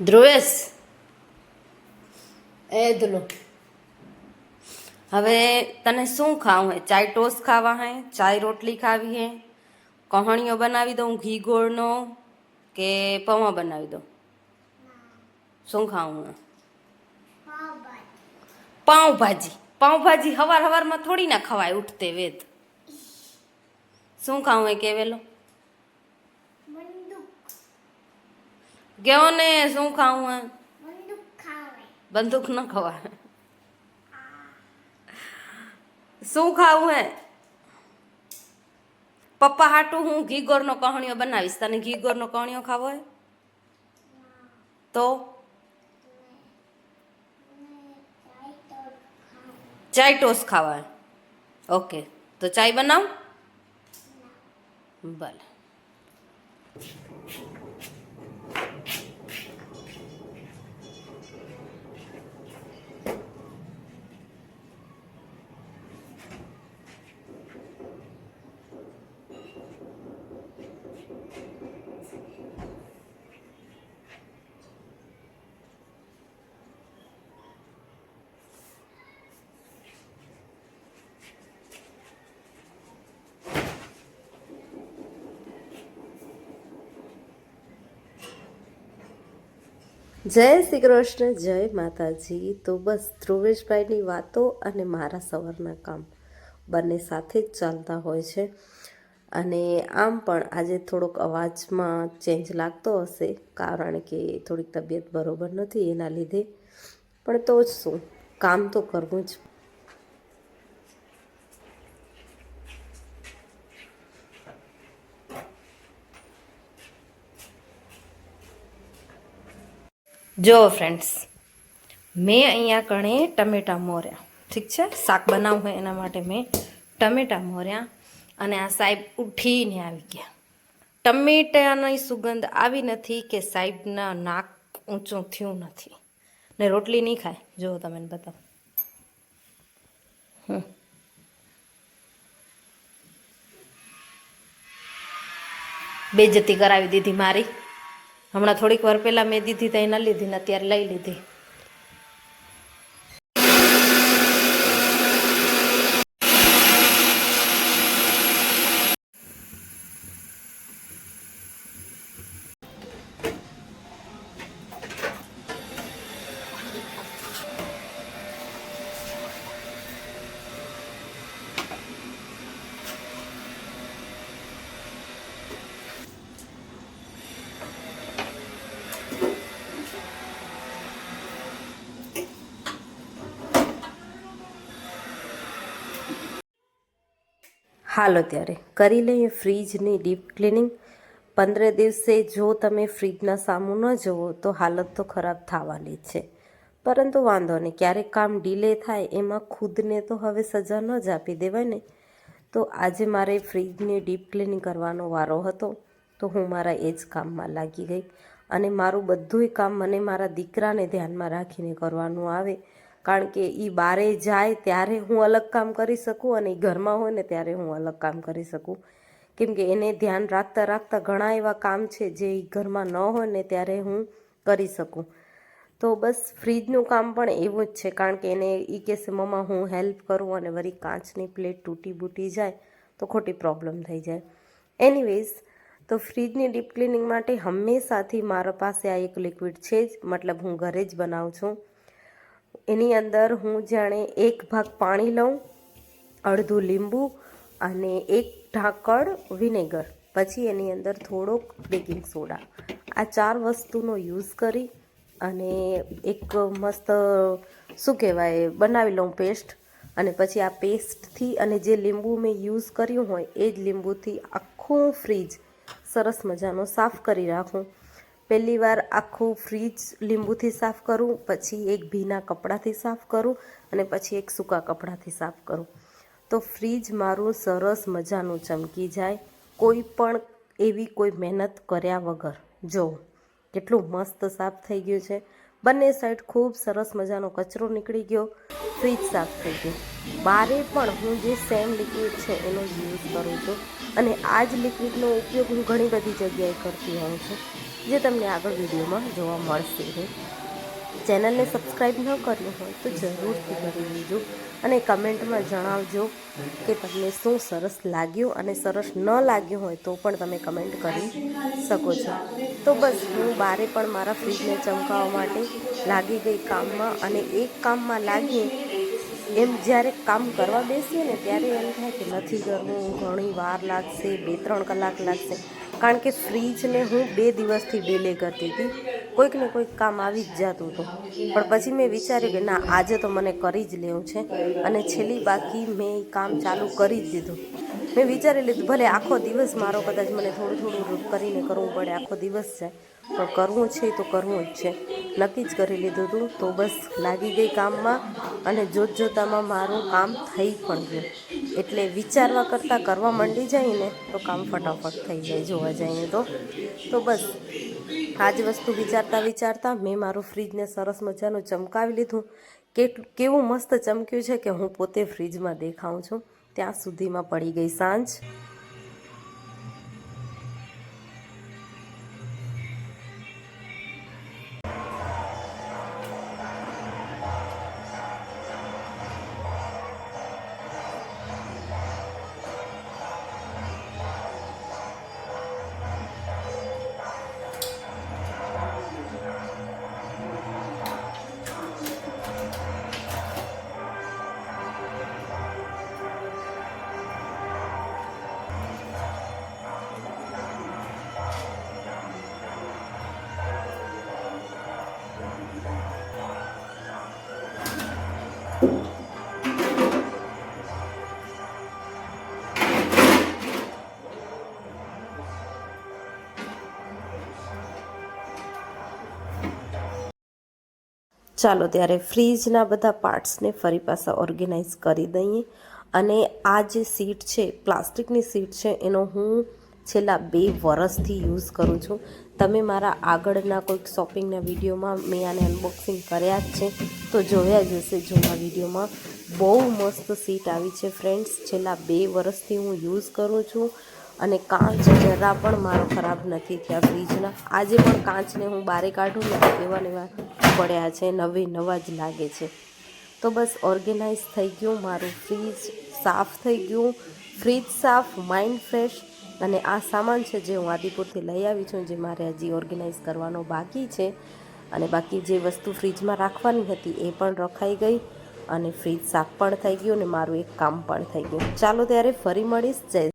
ધ્રુવેશ. એ ધ્રુવ. હવે તને શું ખાવું હે? ચાય ટોસ ખાવા હે? ચાય રોટલી ખાવી હે? કહાણીઓ બનાવી દઉં? ઘી ગોળનો? કે પૌવા બનાવી દઉં? શું ખાવું પાઉંભાજી. પાઉંભાજી હવાર હવારમાં થોડી ના ખવાય, ઉઠતે વેદ શું ખાવું હે? કેવેલો કેવો ને શું ખાવું હે બંદૂક ન ખવા શું ખાવું હે? પપ્પા હાટું હું ઘી ગોરનો કહણીઓ બનાવીશ. તને ઘી ગોરનો કહણીઓ ખાવો હે? તો? ચાય ટોસ ખાવા ઓકે. તો ચાય બનાવ? ભલે. જય શ્રી કૃષ્ણ, જય માતાજી. તો બસ ધ્રુવેશભાઈની વાતો અને મારા સવારના કામ બંને સાથે જ ચાલતા હોય છે. અને આમ પણ આજે થોડોક અવાજમાં ચેન્જ લાગતો હશે, કારણ કે થોડીક તબિયત બરોબર નથી એના લીધે. પણ તો જ શું, કામ તો કરવું જ જો ફ્રેન્ડ્સ મેં અહીંયા કણે ટમેટા મોર્યા. ઠીક છે? શાક બનાવવું હોય એના માટે મેં ટમેટા મોર્યા અને આ સાહેબ ઉઠીને આવી ગયા. ટમેટાની સુગંધ આવી નથી કે સાહેબના નાક ઊંચું થયું નથી. ને રોટલી નહીં ખાય? જો તમે બતાવો. હમ. બેજતી કરાવી દીધી મારી. હમણાં થોડીક વાર પહેલાં મેં દીધી ત્યાં એના લીધી ને અત્યારે લઈ લીધી. હાલો ત્યારે. કરી લઈએ ફ્રીજની ડીપ ક્લિનિંગ. પંદર દિવસે જો તમે ફ્રીજના સામુ ન જુઓ તો હાલત તો ખરાબ થવાની છે. પરંતુ વાંધો નહીં, ક્યારેક કામ ડીલે થાય એમાં ખુદને તો હવે સજા ન જ આપી દેવાય ને. તો આજે મારે ફ્રીજની ડીપ ક્લિનિંગ કરવાનો વારો હતો, તો હું મારા એ જ કામમાં લાગી ગઈ. અને મારું બધુંય કામ મને મારા દીકરાને ધ્યાનમાં રાખીને કરવાનું આવે. કારણ કે એ બારે જાય ત્યારે હું અલગ કામ કરી શકું અને એ ઘરમાં હોય ને ત્યારે હું અલગ કામ કરી શકું. કેમ કે એને ધ્યાન રાખતા રાખતા ઘણા એવા કામ છે જે એ ઘરમાં ન હોય ને ત્યારે હું કરી શકું. તો બસ ફ્રીજનું કામ પણ એવું જ છે કારણ કે એને એ કહેશે મમ્મા, હું હેલ્પ કરું અને વળી કાચની પ્લેટ તૂટી બૂટી જાય તો ખોટી પ્રોબ્લેમ થઈ જાય. એનીવેઝ, તો ફ્રીજની ડીપ ક્લિનિંગ માટે હંમેશાથી મારા પાસે આ એક લિક્વિડ છે જ. મતલબ હું ઘરે જ બનાવું છું. એની અંદર હું જાણે એક ભાગ પાણી લઉં, અડધું લીંબુ અને એક ઢાંકણ વિનેગર. પછી એની અંદર થોડોક બેકિંગ સોડા. આ ચાર વસ્તુનો યુઝ કરી અને એક મસ્ત, શું કહેવાય, બનાવી લઉં પેસ્ટ. અને પછી આ પેસ્ટથી અને જે લીંબુ મેં યુઝ કર્યું હોય, એ જ લીંબુથી આખું ફ્રીજ સરસ મજાનો સાફ કરી રાખું. પહેલી વાર આખું ફ્રીજ લીંબુથી સાફ કરું, પછી એક ભીના કપડાથી સાફ કરું અને પછી એક સૂકા કપડાથી સાફ કરું. તો ફ્રીજ મારું સરસ મજાનું ચમકી જાય કોઈ પણ એવી કોઈ મહેનત કર્યા વગર. જો, કેટલું મસ્ત સાફ થઈ ગયું છે. બંને સાઈડ ખૂબ સરસ મજાનો કચરો નીકળી ગયો. ફ્રીજ સાફ થઈ ગયું. બારે પણ હું જે સેમ લિક્વિડ છે એનો યુઝ કરું છું. અને આ જ લિક્વિડનો ઉપયોગ હું ઘણી બધી જગ્યાએ કરતી હોઉં છું, જે તમને આગળ વિડીયોમાં જોવા મળશે. ચેનલને સબસ્ક્રાઈબ ન કર્યું હોય તો જરૂરથી કરી લેજો. અને કમેન્ટમાં જણાવજો કે તમને શું સરસ લાગ્યું અને સરસ ન લાગ્યું હોય તો પણ તમે કમેન્ટ કરી શકો છો. તો બસ, હું બારે પણ મારા ફ્રીજને ચમકાવવા માટે લાગી ગઈ કામમાં અને એક કામમાં લાગી એમ જ્યારે કામ કરવા બેસીએ ને ત્યારે એમ થાય કે નથી કરવું, ઘણી વાર લાગશે, બે ત્રણ કલાક લાગશે. કારણ કે ફ્રીજને હું બે દિવસથી ડિલે કરતી હતી. કોઈક ને કોઈક કામ આવી જ જતું હતું. પણ પછી મેં વિચાર્યું કે ના, આજે તો મને કરી જ લેવું છે. અને છેલ્લી બાકી મેં કામ ચાલુ કરી જ દીધું. મેં વિચારી લીધું, ભલે આખો દિવસ મારો કદાચ મને થોડું થોડું કરીને કરવું પડે, આખો દિવસ જાય પણ કરવું છે તો કરવું જ છે. નક્કી જ કરી લીધું હતું તો બસ લાગી ગઈ કામમાં અને જોત જોતામાં મારું કામ થઈ પણ ગયું. એટલે વિચારવા કરતાં કરવા માંડી જાય ને તો કામ ફટાફટ થઈ જાય, જોવા જઈએ તો. તો બસ, આ જ વસ્તુ વિચારતા વિચારતા મેં મારું ફ્રીજને સરસ મજાનું ચમકાવી લીધું. કેટલું કેવું મસ્ત ચમક્યું છે કે હું પોતે ફ્રીજમાં દેખાઉં છું. ત્યાં સુધીમાં પડી ગઈ સાંજ. ચાલો ત્યારે ફ્રીજના બધા પાર્ટ્સને ફરી પાછા ઓર્ગેનાઇઝ કરી દઈએ. અને આ જે સીટ છે, પ્લાસ્ટિકની સીટ છે, એનો હું છેલ્લા બે વરસથી યુઝ કરું છું. તમે મારા આગળના કોઈક શોપિંગના વિડીયોમાં મેં આને અનબોક્સિંગ કર્યા જ છે. તો જોયા જ હશે જૂના વિડીયોમાં બહુ મસ્ત સીટ આવી છે ફ્રેન્ડ્સ. છેલ્લા બે વરસથી હું યુઝ કરું છું. અને કાચ જરા પણ મારો ખરાબ નથી થયા ફ્રીજના. આજે પણ કાચને હું બારે કાઢું ને એવા ને એવા પડ્યા છે, નવે નવા જ લાગે છે. તો બસ ઓર્ગેનાઇઝ થઈ ગયું, મારું ફ્રીજ સાફ થઈ ગયું. ફ્રીજ સાફ માઇન્ડ ફ્રેશ અને આ સામાન છે જે હું આદિપુરથી લઈ આવી છું, જે મારે હજી ઓર્ગેનાઇઝ કરવાનો બાકી છે. અને બાકી જે વસ્તુ ફ્રીજમાં રાખવાની હતી એ પણ રખાઈ ગઈ. અને ફ્રીજ સાફ પણ થઈ ગયું અને મારું એક કામ પણ થઈ ગયું. ચાલો ત્યારે ફરી મળીશ. જય